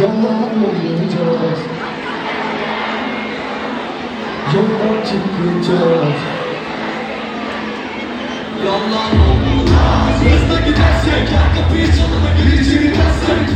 Yanmayacağız Yola çıkacağız Hızla gidersek her kapıyı çalana gireceğini dersek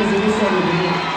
Jesus, isso.